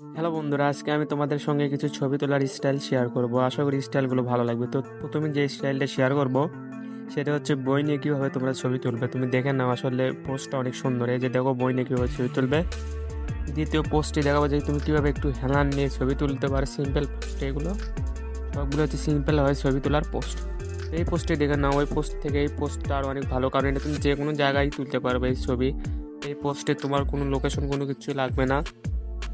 Hello বন্ধুরা, আজকে আমি তোমাদের সঙ্গে কিছু ছবি তোলার স্টাইল শেয়ার করব। আশা করি স্টাইলগুলো ভালো লাগবে। তো প্রথমে যে স্টাইলটা শেয়ার করব, সেটা হচ্ছে বই নিয়ে কীভাবে তোমরা ছবি তুলবে। তুমি দেখে নাও, আসলে পোস্টটা অনেক সুন্দর। এই যে দেখো, বই নিয়ে কীভাবে ছবি তুলবে। দ্বিতীয় পোস্টটি দেখাবো যে তুমি কীভাবে একটু হেলান নিয়ে ছবি তুলতে পারো। সিম্পল পোস্ট এগুলো। সবগুলো হচ্ছে সিম্পল হয় ছবি তোলার পোস্ট এই পোস্টে দেখে নাও, ওই পোস্ট থেকে এই পোস্টটা আরও অনেক ভালো। কারণ এটা তুমি যে কোনো জায়গায় তুলতে পারবে এই ছবি। এই পোস্টে তোমার কোনো লোকেশন কোনো কিছু লাগবে না।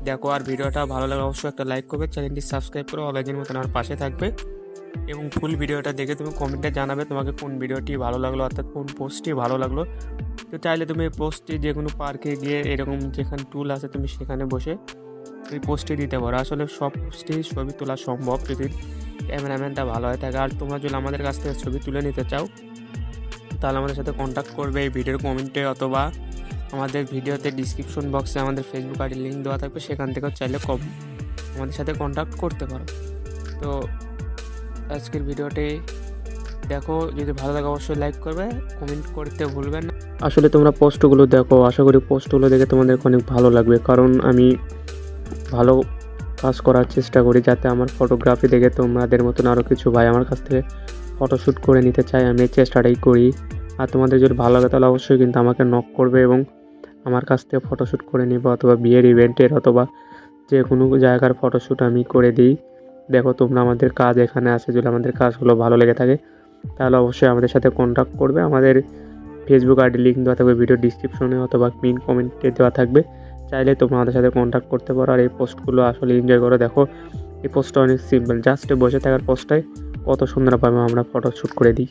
দেখো, আর ভিডিওটা ভালো লাগলে অবশ্যই একটা লাইক করবে চ্যানেলটি সাবস্ক্রাইব করে অলাইজের মতন আমার পাশে থাকবে। এবং ফুল ভিডিওটা দেখে তুমি কমেন্টে জানাবে তোমাকে কোন ভিডিওটি ভালো লাগল, অর্থাৎ কোন পোস্টটি ভালো লাগল। তো চাইলে তুমি এই পোস্টটি যে কোনো পার্কে গিয়ে এরকম যেখানে টুল আছে তুমি সেখানে বসে ওই পোস্টটি দিতে পারো। আসলে সব পোস্টেই ছবি তোলা সম্ভব যদি ক্যামেরাম্যানটা ভালো হয় থাকে। আর তোমরা যদি আমাদের কাছ থেকে ছবি তুলে নিতে চাও, তাহলে আমাদের সাথে কন্ট্যাক্ট করবে এই ভিডিওর কমেন্টে অথবা আমাদের ভিডিওতে ডিসক্রিপশন বক্সে আমাদের ফেসবুক আইডির লিঙ্ক দেওয়া থাকবে, সেখান থেকেও চাইলে কম আমাদের সাথে কন্ট্যাক্ট করতে পারো। তো আজকের ভিডিওটি দেখো, যদি ভালো লাগে অবশ্যই লাইক করবে কমেন্ট করতে ভুলবেন না। আসলে তোমরা পোস্টগুলো দেখো, আশা করি পোস্টগুলো দেখে তোমাদের অনেক ভালো লাগবে, কারণ আমি ভালো কাজ করার চেষ্টা করি যাতে আমার ফটোগ্রাফি দেখে তোমাদের মতন আরও কিছু ভাই আমার কাছ থেকে ফটোশ্যুট করে নিতে চাই আমি চেষ্টাটাই করি। আর তোমাদের যদি ভালো লাগে তাহলে অবশ্যই কিন্তু আমাকে নক করবে এবং আমার কাছ থেকে ফটোশ্যুট করে নিবে অথবা বিয়ের ইভেন্টের অথবা যে কোনো জায়গার ফটোশ্যুট আমি করে দিই। দেখো তোমরা আমাদের কাজ এখানে আছে যদি আমাদের কাজগুলো ভালো লেগে থাকে, তাহলে অবশ্যই আমাদের সাথে কন্ট্যাক্ট করবে। আমাদের ফেসবুক আইডি লিঙ্ক দেওয়া থাকবে ভিডিও ডিসক্রিপশনে অথবা পিন কমেন্টে দেওয়া থাকবে। চাইলে তোমরা আমাদের সাথে কন্ট্যাক্ট করতে পারো। আর এই পোস্টগুলো আসলে এনজয় করো। দেখো, এই পোস্টটা অনেক সিম্পল জাস্ট বসে থাকার পোস্টটাই কত সুন্দরভাবে আমরা ফটো শ্যুট করে দিই।